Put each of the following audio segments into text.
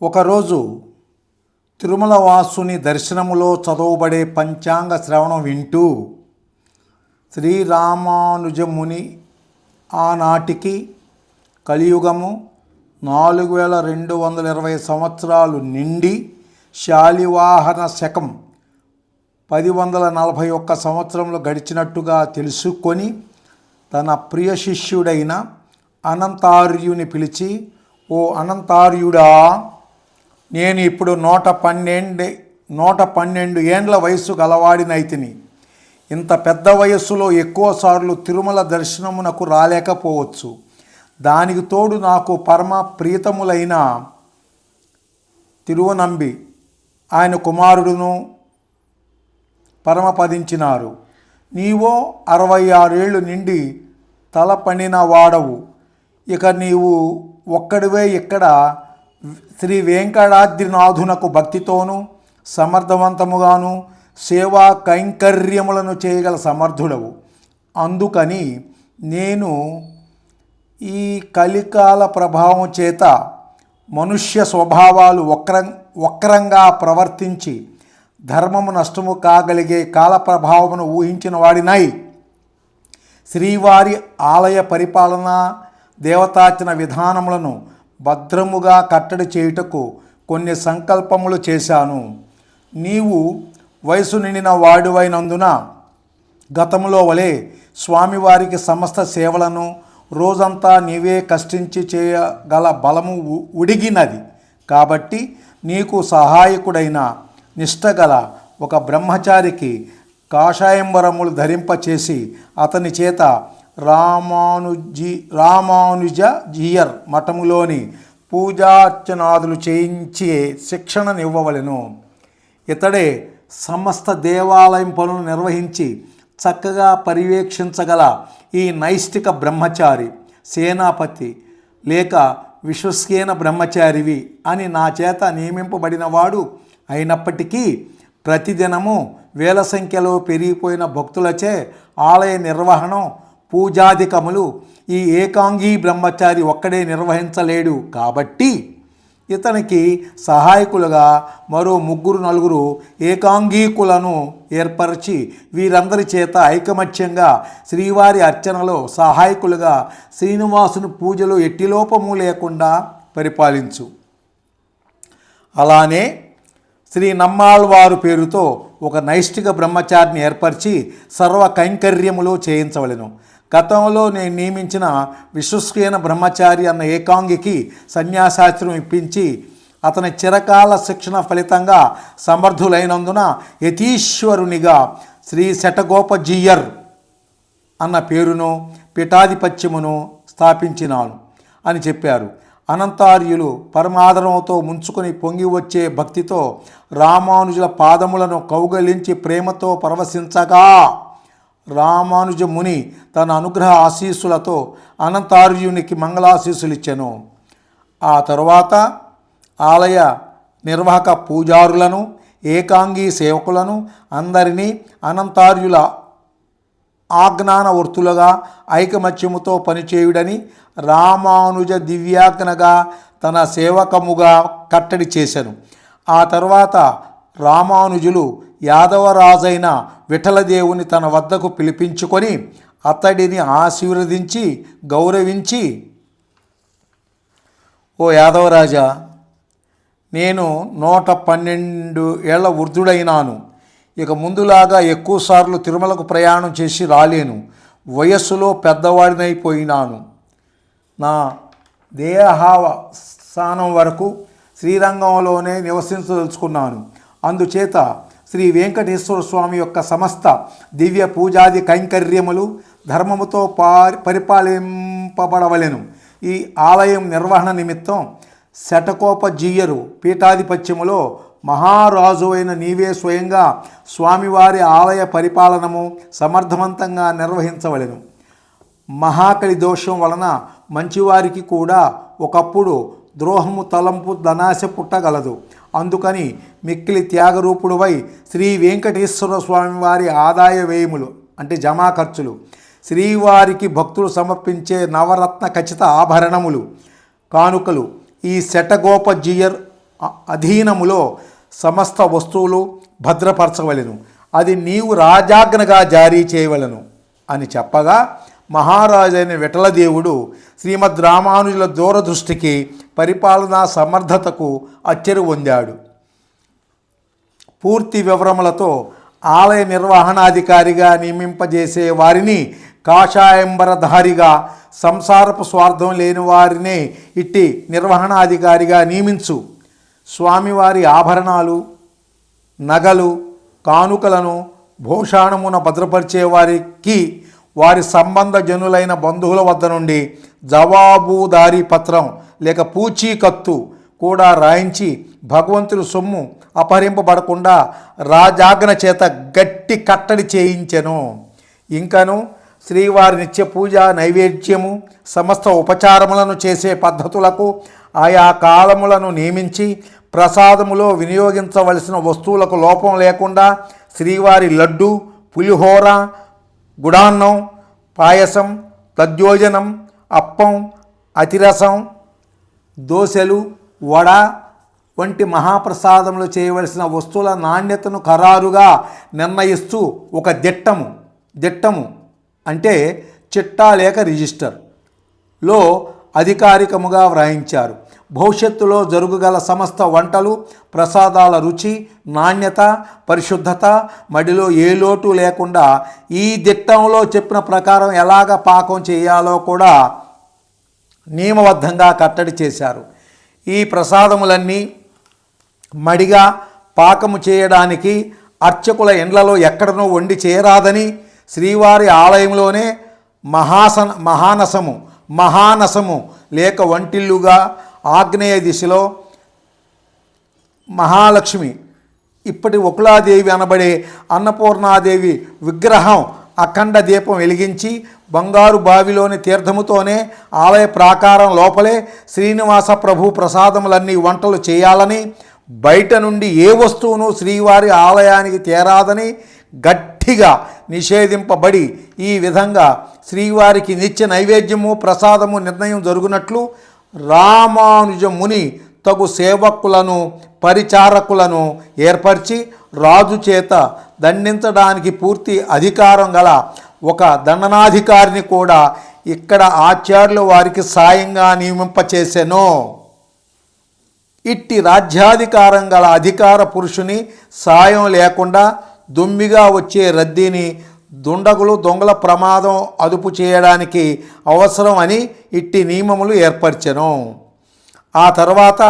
ఒకరోజు తిరుమల వాసుని దర్శనములో చదవబడే పంచాంగ శ్రవణం వింటూ శ్రీరామానుజముని ఆనాటికి కలియుగము నాలుగు వేల రెండు వందల ఇరవై సంవత్సరాలు నిండి శాలివాహన శకం పది వందల నలభై ఒక్క సంవత్సరంలో గడిచినట్టుగా తెలుసుకొని తన ప్రియ శిష్యుడైన అనంతార్యుని పిలిచి ఓ అనంతార్యుడా నేను ఇప్పుడు నూట పన్నెండు నూట పన్నెండు ఏండ్ల వయసు గలవాడినైతిని ఇంత పెద్ద వయస్సులో ఎక్కువసార్లు తిరుమల దర్శనమునకు రాలేకపోవచ్చు. దానికి తోడు నాకు పరమ ప్రీతములైన తిరువనంబి ఆయన కుమారుడును పరమపదించినారు. నీవో అరవై ఆరేళ్ళు నిండి తల పండిన వాడవు. ఇక నీవు ఒక్కడివే ఇక్కడ శ్రీ వెంకటాద్రినాథునకు భక్తితోనూ సమర్థవంతముగాను సేవా కైంకర్యములను చేయగల సమర్థుడవు. అందుకని నేను ఈ కలికాల ప్రభావం చేత మనుష్య స్వభావాలు వక్రం వక్రంగా ప్రవర్తించి ధర్మము నష్టము కాగలిగే కాల ప్రభావమును ఊహించిన వాడినై. శ్రీవారి ఆలయ పరిపాలన దేవతార్చన విధానములను భద్రముగా కట్టడి చేయుటకు కొన్ని సంకల్పములు చేశాను. నీవు వయసు నిండిన వాడువైనందున గతంలో వలె స్వామివారికి సమస్త సేవలను రోజంతా నీవే కష్టించి చేయగల బలము ఉడిగినది. కాబట్టి నీకు సహాయకుడైన నిష్టగల ఒక బ్రహ్మచారికి కాషాయంబరములు ధరింపచేసి అతని చేత రామానుజీ రామానుజ జీయర్ మఠములోని పూజార్చనాదులు చేయించే శిక్షణనివ్వవలెను. ఇతడే సమస్త దేవాలయం పనులు నిర్వహించి చక్కగా పర్యవేక్షించగల ఈ నైష్టిక బ్రహ్మచారి సేనాపతి లేక విశ్వసేన బ్రహ్మచారివి అని నా చేత నియమింపబడినవాడు అయినప్పటికీ ప్రతిదినము వేల సంఖ్యలో పెరిగిపోయిన భక్తులచే ఆలయ నిర్వహణం పూజాధికములు ఈ ఏకాంగీ బ్రహ్మచారి ఒక్కడే నిర్వహించలేడు కాబట్టి ఇతనికి సహాయకులుగా మరో ముగ్గురు నలుగురు ఏకాంగీకులను ఏర్పరిచి వీరందరి చేత ఐకమత్యంగా శ్రీవారి అర్చనలో సహాయకులుగా శ్రీనివాసుని పూజలు ఎట్టిలోపము లేకుండా పరిపాలించు. అలానే శ్రీ నమ్మాళ్వారు పేరుతో ఒక నైష్టిక బ్రహ్మచారిని ఏర్పరిచి సర్వ కైంకర్యములు చేయించవలెను. గతంలో నేను నియమించిన విశ్వస్కీన బ్రహ్మచారి అన్న ఏకాంగికి సన్యాసాస్త్రం ఇప్పించి అతని చిరకాల శిక్షణ ఫలితంగా సమర్థులైనందున యతీశ్వరునిగా శ్రీ శటగోపజీయర్ అన్న పేరును పీఠాధిపత్యమును స్థాపించినాను అని చెప్పారు. అనంతార్యులు పరమాదరంతో ముంచుకొని పొంగి వచ్చే భక్తితో రామానుజుల పాదములను కౌగలించి ప్రేమతో పరవశించగా రామానుజ ముని తన అనుగ్రహ ఆశీస్సులతో అనంతార్యునికి మంగళాశీస్సులు ఇచ్చెను ఆ తరువాత ఆలయ నిర్వాహక పూజారులను ఏకాంగీ సేవకులను అందరినీ అనంతార్యుల ఆజ్ఞానవర్తులుగా ఐకమత్యముతో పనిచేయుడని రామానుజ దివ్యాజ్ఞగా తన సేవకముగా కట్టడి చేశాను ఆ తర్వాత రామానుజులు యాదవరాజైన విఠలదేవుని తన వద్దకు పిలిపించుకొని అతడిని ఆశీర్వదించి గౌరవించి ఓ యాదవరాజా నేను నూట పన్నెండు ఏళ్ళ వృద్ధుడైనాను. ఇక ముందులాగా ఎక్కువసార్లు తిరుమలకు ప్రయాణం చేసి రాలేను. వయస్సులో పెద్దవాడినైపోయినాను. నా దేహావ స్థానం వరకు శ్రీరంగంలోనే నివసించదలుచుకున్నాను. అందుచేత శ్రీ వెంకటేశ్వర స్వామి యొక్క సమస్త దివ్య పూజాది కైంకర్యములు ధర్మముతో పారి పరిపాలింపబడవలెను. ఈ ఆలయం నిర్వహణ నిమిత్తం శటకోపజీయరు పీఠాధిపత్యములో మహారాజు అయిన నీవే స్వయంగా స్వామివారి ఆలయ పరిపాలనము సమర్థవంతంగా నిర్వహించవలెను. మహాకళి దోషం వలన మంచివారికి కూడా ఒకప్పుడు ద్రోహము తలంపు ధనాశ పుట్టగలదు. అందుకని మిక్కిలి త్యాగరూపుడువై శ్రీ వెంకటేశ్వర స్వామి వారి ఆదాయ వ్యయములు అంటే జమా ఖర్చులు శ్రీవారికి భక్తులు సమర్పించే నవరత్న ఖచ్చిత ఆభరణములు కానుకలు ఈ శటగోపజీయర్ అధీనములో సమస్త వస్తువులు భద్రపరచవలెను. అది నీవు రాజాజ్ఞగా జారీ చేయవలను అని చెప్పగా మహారాజైన విఠలదేవుడు శ్రీమద్ రామానుజుల దూరదృష్టికి పరిపాలనా సమర్థతకు అచ్చెరు పొందాడు. పూర్తి వివరములతో ఆలయ నిర్వహణాధికారిగా నియమింపజేసే వారిని కాషాయంబరధారిగా సంసారపు స్వార్థం లేని వారినే ఇట్టి నిర్వహణాధికారిగా నియమించు. స్వామివారి ఆభరణాలు నగలు కానుకలను భూషాణమున భద్రపరిచే వారికి వారి సంబంధ జనులైన బంధువుల వద్ద నుండి జవాబుదారీ పత్రం లేక పూచీకత్తు కూడా రాయించి భగవంతుని సొమ్ము అపహరింపబడకుండా రాజాజ్ఞ చేత గట్టి కట్టడి చేయించెను. ఇంకను శ్రీవారి నిత్య పూజ నైవేద్యము సమస్త ఉపచారములను చేసే పద్ధతులకు ఆయా కాలములను నియమించి ప్రసాదములో వినియోగించవలసిన వస్తువులకు లోపం లేకుండా శ్రీవారి లడ్డు పులిహోర గుడాన్నం పాయసం తద్యోజనం అప్పం అతిరసం దోశలు వడ వంటి మహాప్రసాదములు చేయవలసిన వస్తువుల నాణ్యతను ఖరారుగా నిర్ణయిస్తూ ఒక దిట్టము దిట్టము అంటే చిట్టా లేక రిజిస్టర్లో అధికారికముగా వ్రాయించారు. భవిష్యత్తులో జరుగుగల సమస్త వంటలు ప్రసాదాల రుచి నాణ్యత పరిశుద్ధత మడిలో ఏ లోటు లేకుండా ఈ దిట్టంలో చెప్పిన ప్రకారం ఎలాగ పాకం చేయాలో కూడా నియమబద్ధంగా కట్టడి చేశారు. ఈ ప్రసాదములన్నీ మడిగా పాకము చేయడానికి అర్చకుల ఇండ్లలో ఎక్కడనో వండి చేయరాదని శ్రీవారి ఆలయంలోనే మహాసన మహానసము మహానసము లేక వంటిల్లుగా ఆగ్నేయ దిశలో మహాలక్ష్మి ఇప్పటి ఒకలాదేవి అనబడే అన్నపూర్ణాదేవి విగ్రహం అఖండ దీపం వెలిగించి బంగారు బావిలోని తీర్థముతోనే ఆలయ ప్రాకారం లోపలే శ్రీనివాస ప్రభు ప్రసాదములన్నీ వంటలు చేయాలని బయట నుండి ఏ వస్తువును శ్రీవారి ఆలయానికి తేరాదని గట్టిగా నిషేధింపబడి ఈ విధంగా శ్రీవారికి నిత్య నైవేద్యము ప్రసాదము నిర్ణయం జరుగునట్లు రామానుజముని తగు సేవకులను పరిచారకులను ఏర్పరిచి రాజు చేత దండించడానికి పూర్తి అధికారం గల ఒక దండనాధికారిని కూడా ఇక్కడ ఆచార్యులు వారికి సాయంగా నియమింపచేసెను. ఇట్టి రాజ్యాధికారం గల అధికార పురుషుని సాయం లేకుండా దుమ్మిగా వచ్చే రద్దీని దుండగులు దొంగల ప్రమాదం అదుపు చేయడానికి అవసరం అని ఇట్టి నియమములు ఏర్పరిచెను. ఆ తర్వాత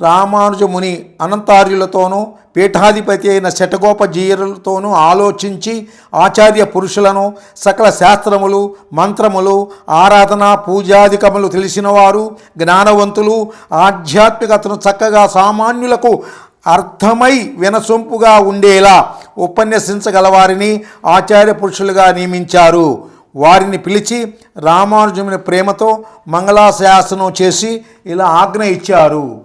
రామానుజముని అనంతార్యులతోనూ పీఠాధిపతి అయిన శటగోపజీయులతోనూ ఆలోచించి ఆచార్య పురుషులను సకల శాస్త్రములు మంత్రములు ఆరాధన పూజాధికములు తెలిసినవారు జ్ఞానవంతులు ఆధ్యాత్మికతను చక్కగా సామాన్యులకు అర్థమై వినసొంపుగా ఉండేలా ఉపన్యసించగలవారిని ఆచార్య పురుషులుగా నియమించారు. వారిని పిలిచి రామానుజముని ప్రేమతో మంగళాశాసనం చేసి ఇలా ఆజ్ఞ ఇచ్చారు.